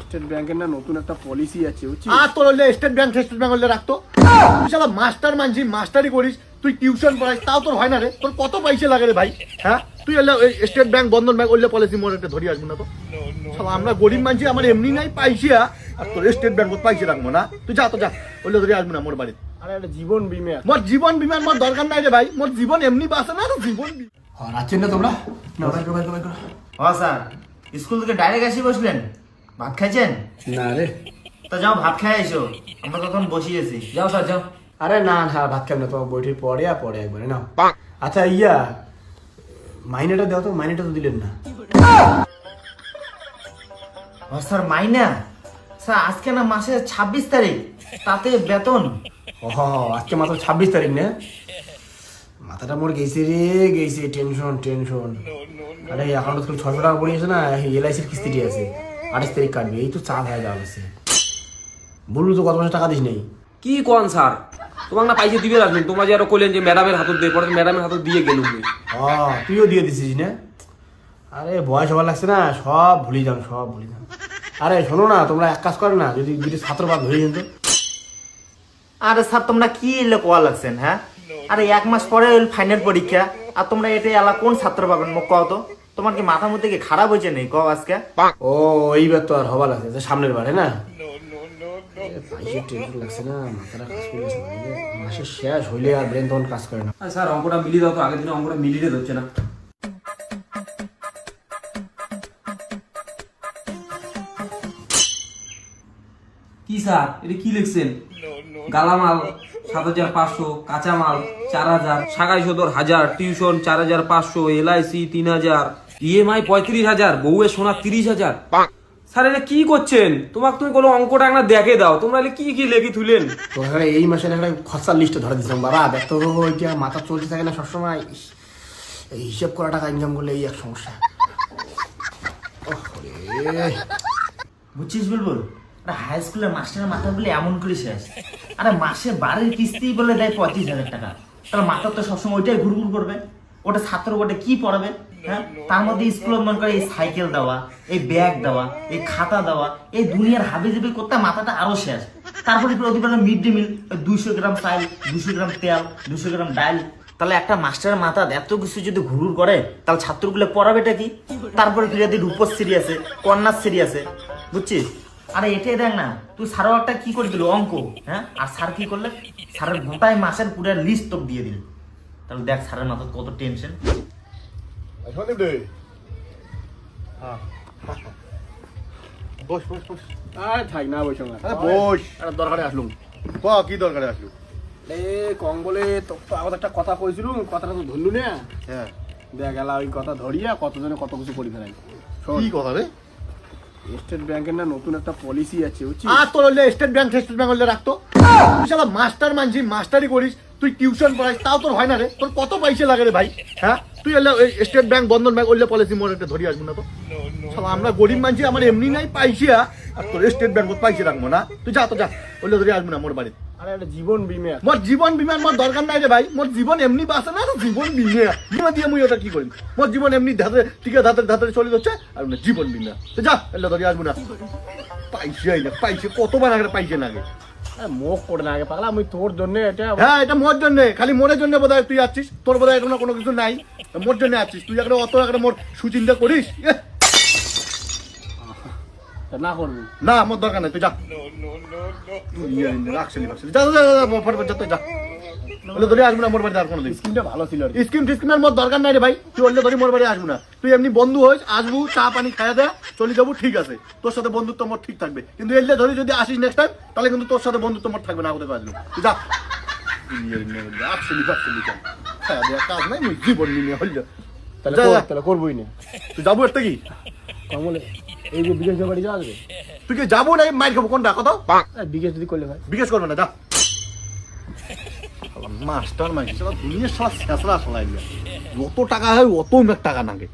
State ব্যাংকের না নতুন একটা পলিসি আছে বুঝছিস? আর তোর হলে স্টেট ব্যাংক স্টেট ব্যাংক হলে রাখতো। তুই শালা মাস্টার মানছি মাস্টারি করিস তুই টিউশন পড়াইস তাও তোর হয় না রে। তোর কত পয়সা লাগে রে ভাই হ্যাঁ? তুই হলে ওই স্টেট ব্যাংক বন্ধন ব্যাংক ওইলে পলিসি মোড় একটা ধরি আসব না তো? শালা আমরা গরিব মানছি আমার এমনি নাই পাইছিয়া আর তোর স্টেট ব্যাংক পাইছে রাখব না। তুই যা তো যা ওইলে ধরে আসব না মোর বাড়িতে। আরে একটা জীবন বিমে। মোর জীবন বিমান মোর দরকার নাই রে ভাই মোর জীবন এমনি বাসে না জীবন বি- রাখছেন না তোমরা? না বাইক বাইক ও স্যার স্কুল থেকে ডাইরেক্ট এসে বসলেন। ভাত খাইছেন? না রে। তো যাও ভাত খাই এসো আমরা তখন বসিয়েছি যাও স্যার যাও। আরে না না ভাত খাই না তোমার বইটি পরে আর পরে একবারে নাও। আচ্ছা ইয়া মাইনেটা দাও তো মাইনেটা তো দিলেন না। স্যার মাইনা? স্যার আজকে না মাসের ছাব্বিশ তারিখ তাতে বেতন। ও আজকে মাত্র ছাব্বিশ তারিখ না? মাথাটা মোর গেছে রে গেছে টেনশন টেনশন। আরে এখন তো ছশো টাকা পড়িয়েছে না এলআইসির কিস্তিটি আছে। আঠাশ তারিখ কাটবে এই তো চাপ হয়ে যাওয়া আছে বললু তো কত মাসে টাকা দিস নেই কি কোন স্যার? তোমাকে না পাইছে দিবে রাখবেন তোমরা যে আরও কইলেন যে ম্যাডামের হাতত দিয়ে পরে ম্যাডামের হাতত দিয়ে গেলুম ও তুইও দিয়ে দিছিস না? আরে বয়স হবার লাগছে না সব ভুলে যান সব ভুলে যান। আরে শোনো না তোমরা এক কাজ করো না যদি দুটো ছাত্র বাদ ধরে যেত। আরে স্যার তোমরা কি এলে কোয়া লাগছেন হ্যাঁ? আরে এক মাস পরে ফাইনাল পরীক্ষা আর তোমরা এটা এলা কোন ছাত্র পাবেন মোক কও তো? তোমার কি মাথার মধ্যে কি খারাপ হয়েছে নেই? কও আজকে। ও এইবার তো আর হবার লাগছে যে সামনের বারে না? পাইসে টেনশন লাগছে না মাথাটা কাজ করে গেছে না। এই মাসের শেষ হইলে আর ব্রেন তখন কাজ করে না। স্যার অঙ্কটা মিলিয়ে দাও তো আগের দিনে অঙ্কটা মিলিয়ে ধরছে না। কি স্যার এটা কি লিখছেন? গালামাল সাত হাজার পাঁচশো কাঁচামাল চার হাজার সাগাই সদর হাজার টিউশন চার হাজার পাঁচশো এলআইসি তিন হাজার ইএমআই পঁয়ত্রিশ হাজার বউয়ের সোনা তিরিশ হাজার। স্যার এটা কি করছেন? তোমাকে তুমি কোনো অঙ্কটা একটা দেখে দাও। তোমরা এলে কি কি লেগে তুলেন তো এখানে এই মাসের একটা খরচার লিস্টে ধরে দিচ্ছিলাম বাবা ব্যস্ত ওইটা মাথা চলতে থাকে না সবসময়। এই হিসেব করা টাকা ইনকাম করলে এই এক সমস্যা। বুঝছিস বলবুল? আরে হাই স্কুলের মাস্টারের মাথা বলে এমন করে শেষ। আরে মাসে বাড়ির কিস্তি বলে দেয় পঁচিশ হাজার টাকা। তাহলে মাথা তো সবসময় ওইটাই ঘুরঘুর করবে। ওটা ছাত্র ওটা কি পড়াবে? হ্যাঁ? তার মধ্যে স্কুল মনে করে এই সাইকেল দেওয়া, এই ব্যাগ দেওয়া, এই খাতা দেওয়া, এই দুনিয়ার হাবি জাবি করতে মাথাটা আরও শেষ। তারপরে প্রতিবার মিড ডে মিল দুইশো গ্রাম চাল দুশো গ্রাম তেল দুশো গ্রাম ডাল। তাহলে একটা মাস্টারের মাথা এত কিছু যদি ঘুরঘুর করে, তাহলে ছাত্রগুলো পড়াবেটা কি? তারপরে তুই যদি রূপশ্রী আছে কন্যাশ্রী আছে। বুঝছিস? আরে এটাই দেখ না, তুই স্যারও একটা কি করে দিল, অঙ্ক? হ্যাঁ? আর স্যার কি করলে স্যারের গোটাই মাসের পুরো লিস্ট তোকে দিয়ে দিল। তাহলে দেখ স্যারের মাথা কত টেনশন সন্দীপ দে হ্যাঁ বস বস বস আরে থাক না বসে না বস দরকারে আসলুম ক কি দরকারে আসলো এ কম বলে তো আগত একটা কথা কইছিলুম কথাটা তো ধরলু না হ্যাঁ দেখ গেলা ওই কথা ধরিয়া কতজনে কত কিছু করে ফেলাই কি কথা রে স্টেট ব্যাংকের না নতুন একটা পলিসি আছে বুঝছিস আর তোর হলে স্টেট ব্যাংক স্টেট ব্যাংক হলে রাখতো তুই শালা মাস্টার মানছি মাস্টারি করিস তুই টিউশন পড়াইস তাও তোর হয় না রে তোর কত পয়সা লাগে রে ভাই হ্যাঁ তুই স্টেট ব্যাংক বন্ধন ব্যাংক ওইলে পলিসি মোড় একটা ধরি আসব না তো। শালা আমরা গরিব মানছি আমার এমনি নাই পাইছিয়া আর তোর স্টেট ব্যাংক পাইছে রাখব না। তুই যা তো যা ওইলে ধরে আসব না মোর বাড়িতে। জীবন বিমে। মোর জীবন বিমান মোর দরকার নাই রে ভাই। মোর জীবন এমনি বাসে না জীবন বিমে। বিমা দিয়ে মুই ওটা কি করি? মোর জীবন এমনি ধাতে টিকে ধাতে ধাতে চলে যাচ্ছে আর জীবন বিমা। তো যা এলে ধরে আসব না। পাইছে না পাইছে কতবার আগে পাইছে না আগে। মুখ করে না আগে পাগলা আমি তোর জন্য এটা হ্যাঁ এটা মোর জন্য খালি মোরের জন্য বোধ তুই আছিস। তোর বোধ এখন কোনো কিছু নাই। মোর জন্য আছিস। তুই একটা অত একটা মোর সুচিন্তা করিস? না করবি। না আমার দরকার নাই তুই যা। ইয়ে, রাখছিলি রাখছিলি যা যা, যা, যা, যা তুই যা। বলে ধরে আসব না মোর বাড়িতে আর কোনো দিন স্কিমটা ভালো ছিল। স্কিম টিস্কিমের মোর দরকার নাই রে ভাই। তুই অন্য ধরে মোর বাড়ি আসব না। তুই এমনি বন্ধু হইস আসব চা পানি খাইয়া দে চলে যাব ঠিক আছে। তোর সাথে বন্ধুত্ব মোর ঠিক থাকবে। কিন্তু এলে ধরে যদি আসিস নেক্সট টাইম তাহলে কিন্তু তোর সাথে বন্ধুত্ব থাকবে না যা দেয়া কাজ নাই মুই জীবন নিয়ে হইল তাহলে যা, কর, যা। তাহলে করবোই না। তুই যাব একটা কি? কমলে এই যে বিকাশ বাড়ি যাওয়া যাবে তুই কি যাব না? মাইর খাব কোনটা? আরে বিকাশ যদি করলে ভাই। বিকাশ করবে না যা। মাস্টার মাইস্টার তুমি সারা শেষরা শোনাই যত টাকা হয় অত টাকা নাগে।